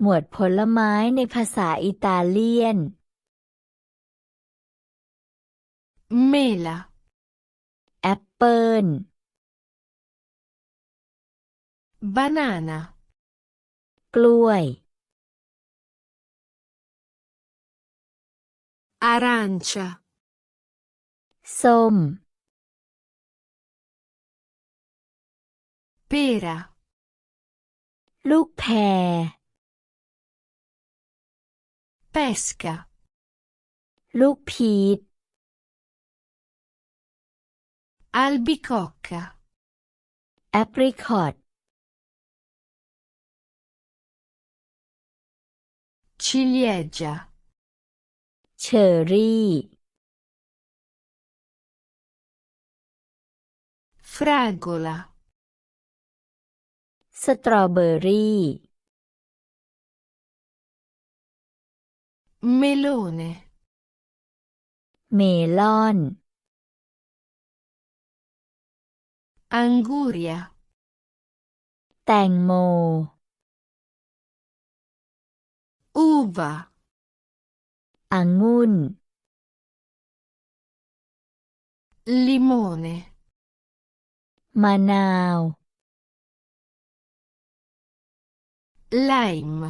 หมวดผลไม้ในภาษาอิตาเลียน mela, แอปเปิล banana, กล้วย arancia, ส้ม pera, ลูกแพร pesca, ลูกพีช albicocca, แอปริคอต ciliegia, เชอร์รี่ fragola, สตรอเบอรี่ melone, เมลอน anguria, แตงโม uva, องุ่น limone, มะนาว lime,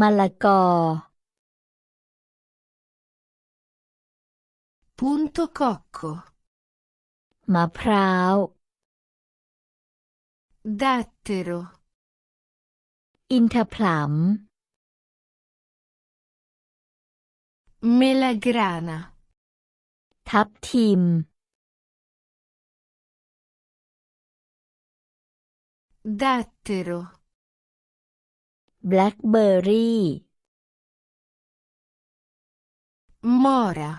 มะละกอ punto cocco, มะพร้าว dattero, อินทผลัม melagrana, ทับทิม dattero, แบล็คเบอร์รี่ mora,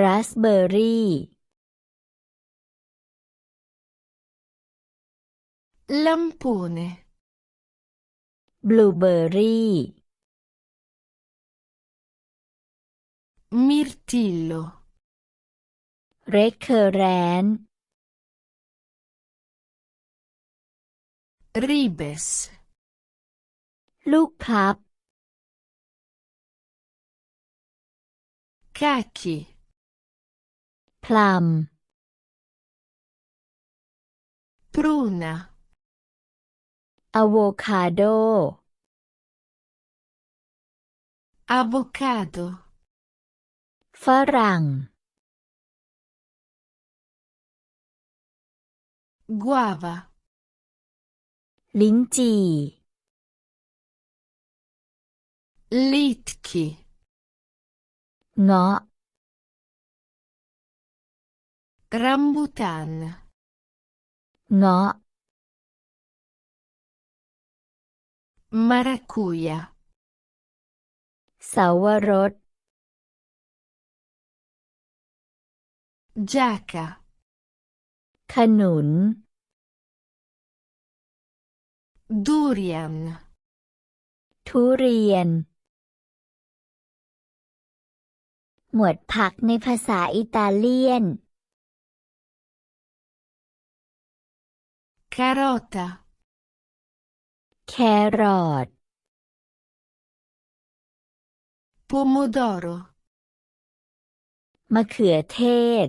ราสเบอร์รี่ lampone, บลูเบอร์รี่ mirtillo, เรดเคอร์แรน ribes, ลูกพลับ cacchi, พลัม pruna, อะโวคาโด avocado, ฝรั่ง guava, ลิ้นจี่ litchi, เงาะ rambutan, เงาะ maracuja, สาวรส giacca, ขนุน durian, ทุเรียน หมวดผักในภาษาอิตาเลียน carota, แครอท pomodoro, มะเขือเทศ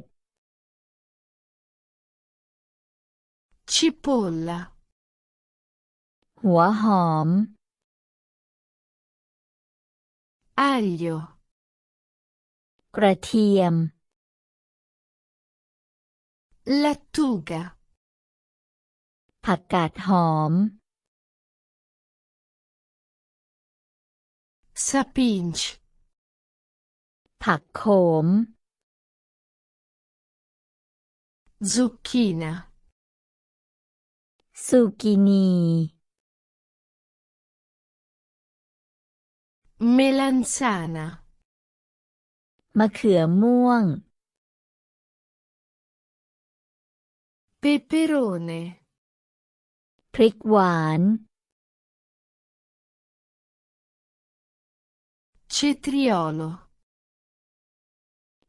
cipolla, หัวหอม aglio, กระเทียม lattuga, ผักกาดหอม sapinch, ผักโขม zucchina, ซูกินี melanzana, มะเขือม่วง peperone, พริกหวาน cetriolo,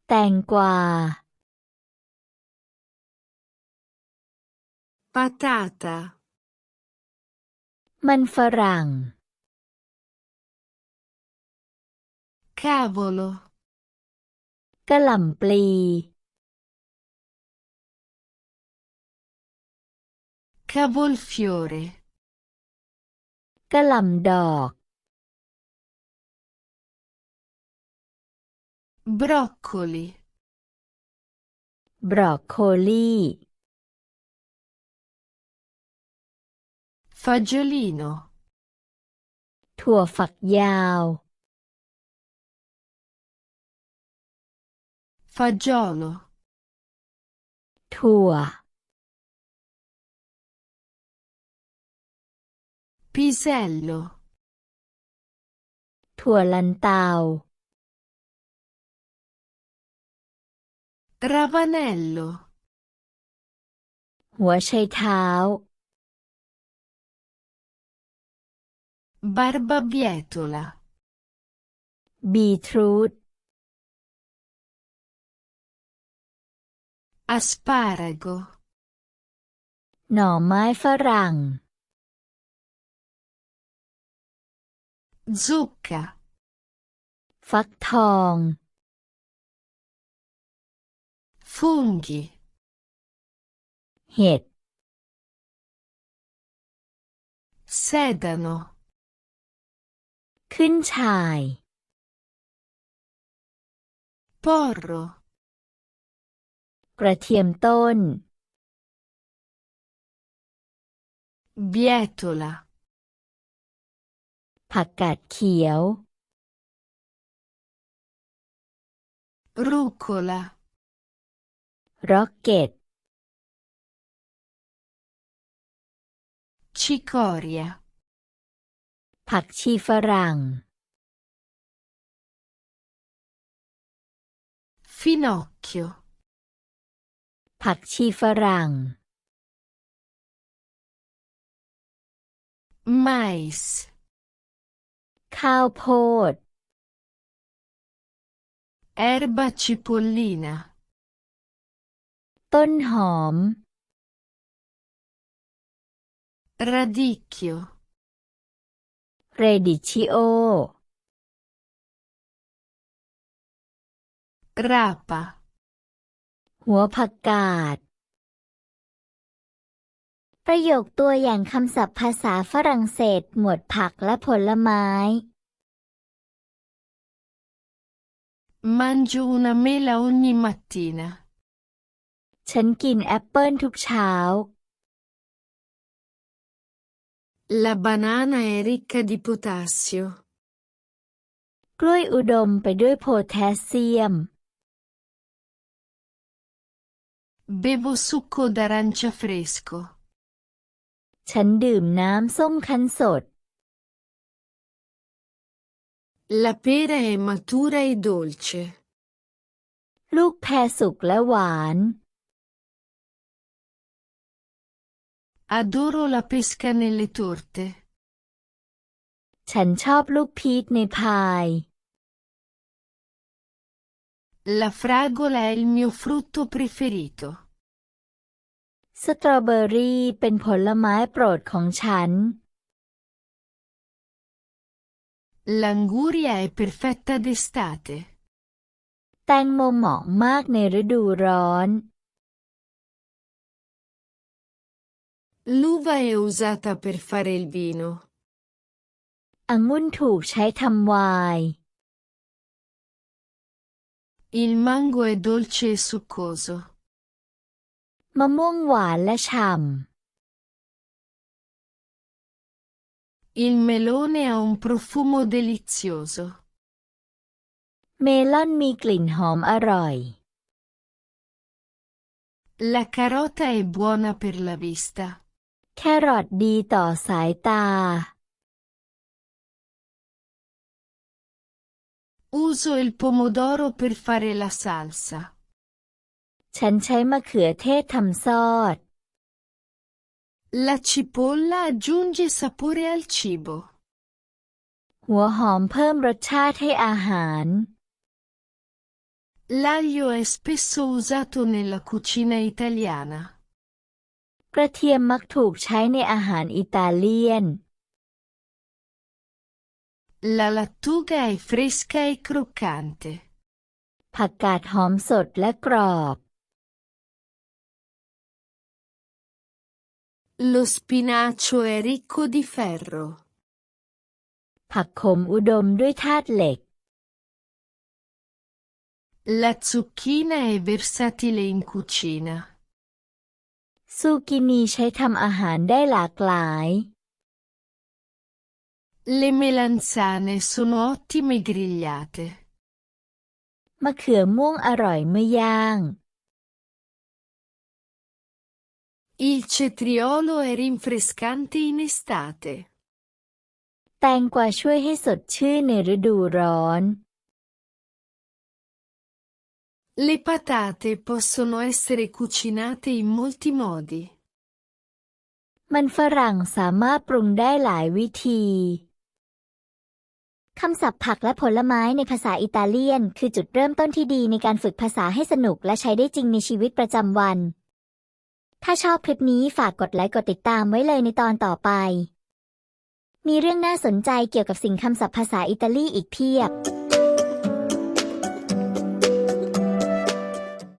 แตงกวา patata, มันฝรั่ง cavolo, กะหล่ำปลี cavolfiore, กะหล่ำดอก broccoli, บรอกโคลี fagiolino, ถั่วฝักยาว fagiolo, ถั่ว pisello, ถั่วลันเตา ravanello, หัวไชเท้า barbabietola, บี asparago, หน่อไม้ฝรั่ง zucca, ฟักทอง funghi, เห็ด sedano, ขึ้นช่าย porro, กระเทียมต้น bietola, ผักกาดเขียว rucola, ร็อกเก็ต cicoria, ผักชีฝรั่ง finocchio, ผักชีฝรั่ง mais, ข้าวโพด erba cipollina, ต้นหอม radicchio, เรดิชิโอ rapa, หัวผักกาด ประโยคตัวอย่างคำศัพท์ภาษาฝรั่งเศส หมวดผักและผลไม้ mangio una mela ogni mattina, ฉันกินแอปเปิลทุกเช้า la banana è ricca di potassio, กล้วยอุดมไปด้วยโพแทสเซียม bevo succo d'arancia fresco, ฉันดื่มน้ำส้มคั้นสด la pera è matura e dolce, ลูกแพรสุกและหวาน adoro la pesca nelle torte, ฉันชอบลูกพีชในพาย la fragola è il mio frutto preferito, สตรอเบอรี่เป็นผลไม้โปรดของฉัน l'anguria è perfetta d'estate, แตงโมเหมาะมากในฤดูร้อน l'uva è usata per fare il vino, องุ่นถูกใช้ทำไวน์ il mango è dolce e succoso, มะม่วงหวานและฉ่ il melone ha un profumo delizioso, ำ เมลอนมีกลิ่นหอมอร่อย La carota è buona per la vista. แครอทดีต่อสายตา Uso il pomodoro per fare la salsa. ฉันใช้มะเขือเทศทำซอส La cipolla aggiunge sapore al cibo. หัวหอมเพิ่มรสชาติให้อาหาร L'aglio è spesso usato nella cucina italiana. กระเทียมมักถูกใช้ในอาหารอิตาเลียน La lattuga è fresca e croccante. ผักกาดหอมสดและกรอบ Lo spinacio è ricco di ferro. ผักขมอุดมด้วยธาตุเหล็ก La zucchina è versatile in cucina. ซูกินีใช้ทำอาหารได้หลากหลาย Le melanzane sono ottime grigliate. มะเขือม่วงอร่อยเมื่อย่าง Il cetriolo è rinfrescante in estate. แตงกวาช่วยให้สดชื่นในฤดูร้อน Le patate possono essere cucinate in molti modi. มันฝรั่งสามารถปรุงได้หลายวิธี คำศัพท์ผักและผลไม้ในภาษาอิตาเลียน คือจุดเริ่มต้นที่ดีในการฝึกภาษาให้สนุกและใช้ได้จริงในชีวิตประจำวัน ถ้าชอบคลิปนี้ฝากกดไลค์กดติดตามไว้เลยในตอนต่อไป มีเรื่องน่าสนใจเกี่ยวกับสิ่งคำศัพท์ภาษาอิตาลีอีกเพียบ